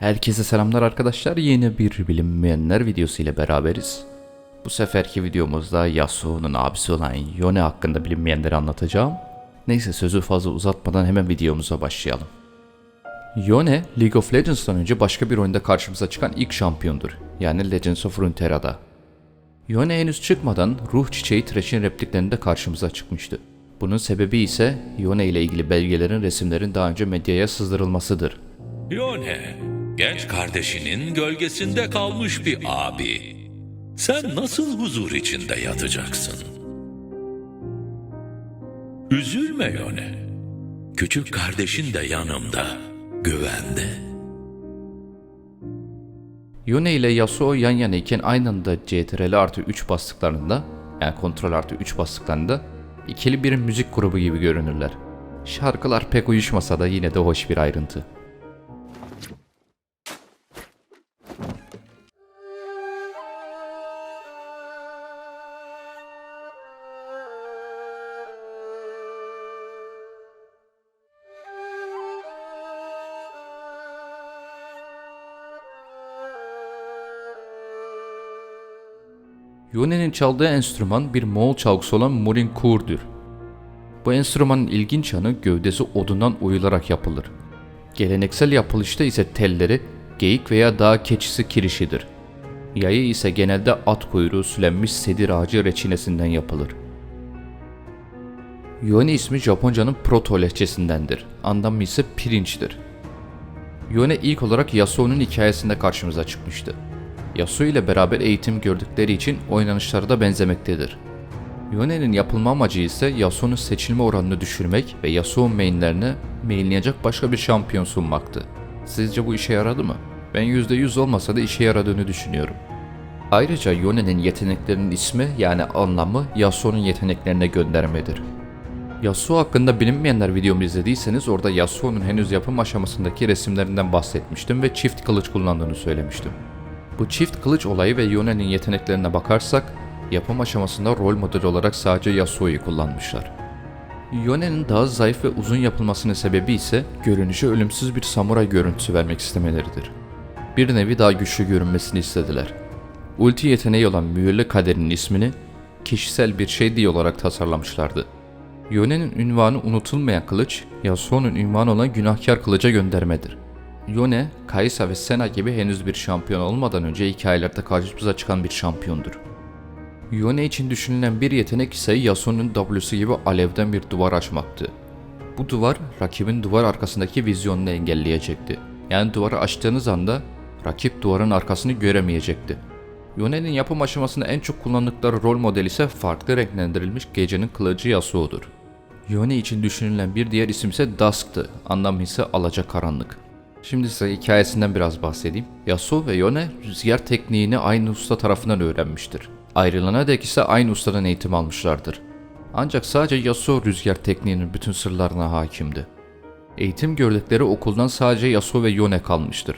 Herkese selamlar arkadaşlar. Yeni bir bilinmeyenler videosu ile beraberiz. Bu seferki videomuzda Yasuo'nun abisi olan Yone hakkında bilinmeyenleri anlatacağım. Neyse sözü fazla uzatmadan hemen videomuza başlayalım. Yone, League of Legends'tan önce başka bir oyunda karşımıza çıkan ilk şampiyondur. Yani Legends of Runeterra'da. Yone henüz çıkmadan Ruh Çiçeği Thresh'in repliklerinde karşımıza çıkmıştı. Bunun sebebi ise Yone ile ilgili belgelerin resimlerin daha önce medyaya sızdırılmasıdır. Yone, genç kardeşinin gölgesinde kalmış bir abi. Sen nasıl huzur içinde yatacaksın? Üzülme Yone. Küçük kardeşin de yanımda, güvende. Yone ile Yasuo yan yana iken aynı anda CTRL artı 3 bastıklarında yani kontrol artı 3 bastıklarında ikili bir müzik grubu gibi görünürler. Şarkılar pek uyuşmasa da yine de hoş bir ayrıntı. Yone'nin çaldığı enstrüman bir Moğol çalgısı olan Murin Kur'dur. Bu enstrümanın ilginç yanı gövdesi odundan oyularak yapılır. Geleneksel yapılışta ise telleri geyik veya dağ keçisi kirişidir. Yayı ise genelde at kuyruğu sülenmiş sedir ağacı reçinesinden yapılır. Yone ismi Japonca'nın proto lehçesindendir. Anlamı ise pirinçtir. Yone ilk olarak Yasuo'nun hikayesinde karşımıza çıkmıştı. Yasuo ile beraber eğitim gördükleri için oynanışları da benzemektedir. Yone'nin yapılma amacı ise Yasuo'nun seçilme oranını düşürmek ve Yasuo mainlerine mainleyecek başka bir şampiyon sunmaktı. Sizce bu işe yaradı mı? Ben %100 olmasa da işe yaradığını düşünüyorum. Ayrıca Yone'nin yeteneklerinin ismi yani anlamı Yasuo'nun yeteneklerine göndermedir. Yasuo hakkında bilinmeyenler videomu izlediyseniz orada Yasuo'nun henüz yapım aşamasındaki resimlerinden bahsetmiştim ve çift kılıç kullandığını söylemiştim. Bu çift kılıç olayı ve Yone'nin yeteneklerine bakarsak yapım aşamasında rol model olarak sadece Yasuo'yu kullanmışlar. Yone'nin daha zayıf ve uzun yapılmasının sebebi ise görünüşe ölümsüz bir samuray görüntüsü vermek istemeleridir. Bir nevi daha güçlü görünmesini istediler. Ulti yeteneği olan mühürlü kaderin ismini kişisel bir şey diye olarak tasarlamışlardı. Yone'nin ünvanı unutulmayan kılıç, Yasuo'nun ünvanı olan günahkar kılıca göndermedir. Yone, Kai'Sa ve Senna gibi henüz bir şampiyon olmadan önce hikayelerde karşımıza çıkan bir şampiyondur. Yone için düşünülen bir yetenek ise Yasuo'nun W'su gibi alevden bir duvar açmaktı. Bu duvar rakibin duvar arkasındaki vizyonunu engelleyecekti. Yani duvarı açtığınız anda rakip duvarın arkasını göremeyecekti. Yone'nin yapım aşamasında en çok kullandıkları rol model ise farklı renklendirilmiş gecenin kılıcı Yasuo'dur. Yone için düşünülen bir diğer isim ise Dusk'tı. Anlamı ise alacakaranlık. Şimdi size hikayesinden biraz bahsedeyim. Yasuo ve Yone rüzgar tekniğini aynı usta tarafından öğrenmiştir. Ayrılana dek ise aynı ustadan eğitim almışlardır. Ancak sadece Yasuo rüzgar tekniğinin bütün sırlarına hakimdi. Eğitim gördükleri okuldan sadece Yasuo ve Yone kalmıştır.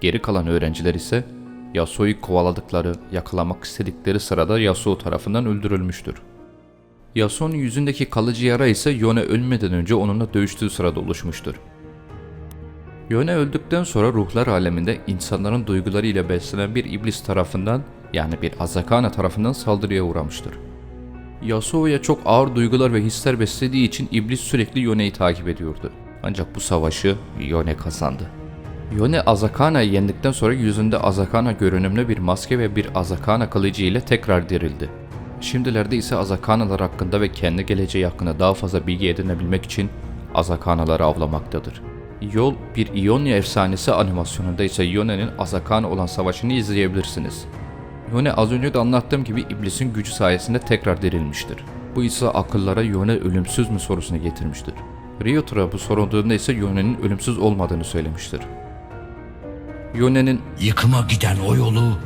Geri kalan öğrenciler ise Yasuo'yu kovaladıkları, yakalamak istedikleri sırada Yasuo tarafından öldürülmüştür. Yasuo'nun yüzündeki kalıcı yara ise Yone ölmeden önce onunla dövüştüğü sırada oluşmuştur. Yone öldükten sonra ruhlar aleminde insanların duyguları ile beslenen bir iblis tarafından yani bir Azakana tarafından saldırıya uğramıştır. Yasuo'ya çok ağır duygular ve hisler beslediği için iblis sürekli Yone'yi takip ediyordu. Ancak bu savaşı Yone kazandı. Yone Azakana'yı yendikten sonra yüzünde Azakana görünümlü bir maske ve bir Azakana kılıcı ile tekrar dirildi. Şimdilerde ise Azakanalar hakkında ve kendi geleceği hakkında daha fazla bilgi edinebilmek için Azakanaları avlamaktadır. Yol bir İonya efsanesi animasyonunda ise Yone'nin Azakana olan savaşını izleyebilirsiniz. Yone az önce de anlattığım gibi iblisin gücü sayesinde tekrar dirilmiştir. Bu ise akıllara Yone ölümsüz mü sorusunu getirmiştir. Ryotra bu sorulduğunda ise Yone'nin ölümsüz olmadığını söylemiştir. Yone'nin Yıkıma giden o yolu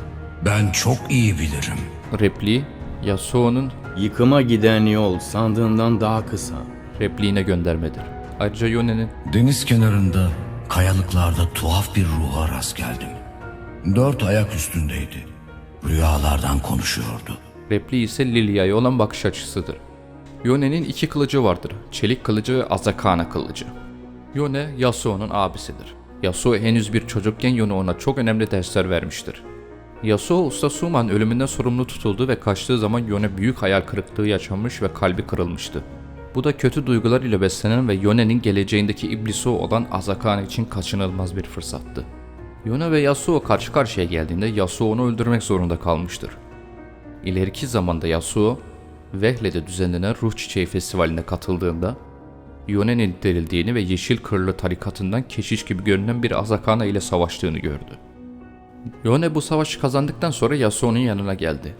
ben çok iyi bilirim. repliği Yasuo'nun Yıkıma giden yol sandığından daha kısa. repliğine göndermedir. Ayrıca Yone'nin Deniz kenarında kayalıklarda tuhaf bir ruha rast geldim. Dört ayak üstündeydi. Rüyalardan konuşuyordu. repliği ise Lilia'ya olan bakış açısıdır. Yone'nin iki kılıcı vardır. Çelik kılıcı ve Azakana kılıcı. Yone, Yasuo'nun abisidir. Yasuo henüz bir çocukken Yone ona çok önemli dersler vermiştir. Yasuo Usta Suman ölümünden sorumlu tutuldu ve kaçtığı zaman Yone büyük hayal kırıklığı yaşamış ve kalbi kırılmıştı. Bu da kötü duygular ile beslenen ve Yone'nin geleceğindeki iblisi olan Azakane için kaçınılmaz bir fırsattı. Yone ve Yasuo karşı karşıya geldiğinde Yasuo onu öldürmek zorunda kalmıştır. İleriki zamanda Yasuo, Vehle'de düzenlenen Ruh Çiçeği Festivali'ne katıldığında Yone'nin dirildiğini ve Yeşil Kırlı tarikatından keşiş gibi görünen bir Azakana ile savaştığını gördü. Yone bu savaşı kazandıktan sonra Yasuo'nun yanına geldi.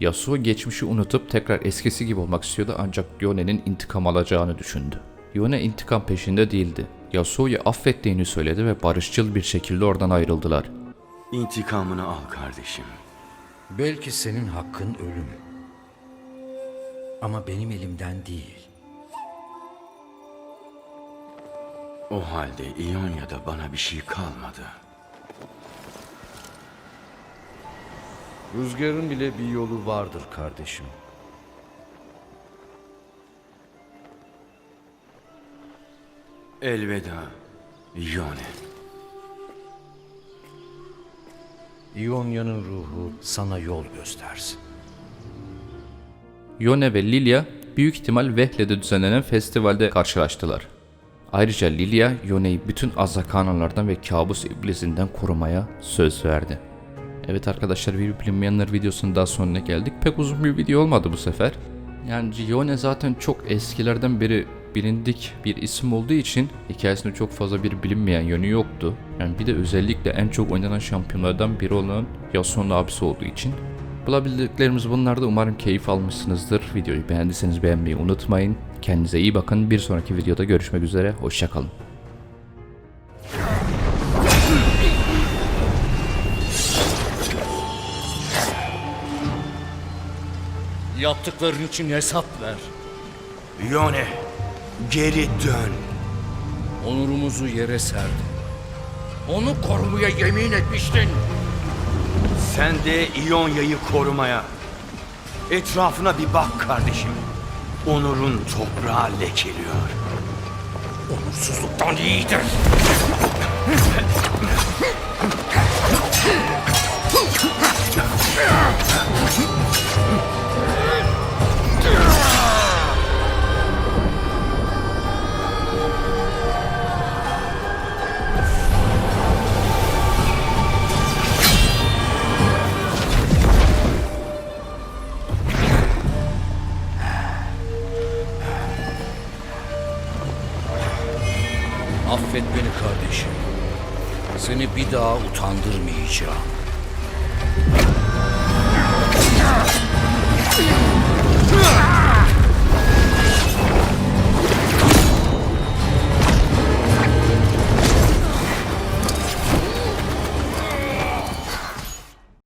Yasuo geçmişi unutup tekrar eskisi gibi olmak istiyordu ancak Yone'nin intikam alacağını düşündü. Yone intikam peşinde değildi. Yasuo'yu affettiğini söyledi ve barışçıl bir şekilde oradan ayrıldılar. İntikamını al kardeşim. Belki senin hakkın ölüm. Ama benim elimden değil. O halde İonya'da bana bir şey kalmadı. Rüzgarın bile bir yolu vardır kardeşim. Elveda Ione. İonya'nın ruhu sana yol göstersin. Yone ve Lilia büyük ihtimal Vehle'de düzenlenen festivalde karşılaştılar. Ayrıca Lilia Yone'yi bütün Azakanalardan ve kabus iblisinden korumaya söz verdi. Evet arkadaşlar bir bilinmeyenler videosunun daha sonuna geldik. Pek uzun bir video olmadı bu sefer. Yani Yone zaten çok eskilerden beri bilindik bir isim olduğu için hikayesinde çok fazla bir bilinmeyen yönü yoktu. Yani bir de özellikle en çok oynanan şampiyonlardan biri olan Yasuo'nun abisi olduğu için Bulabildiklerimiz bunlardı. Umarım keyif almışsınızdır. Videoyu beğendiyseniz beğenmeyi unutmayın. Kendinize iyi bakın. Bir sonraki videoda görüşmek üzere. Hoşçakalın. Yaptıkların için hesap ver. Ione, geri dön. Onurumuzu yere serdin. Onu korumaya yemin etmiştin. Sen de İonya'yı korumaya. Etrafına bir bak kardeşim. Onur'un toprağı lekeliyor. Onursuzluktan iyidir. Daha utandırmayacağım.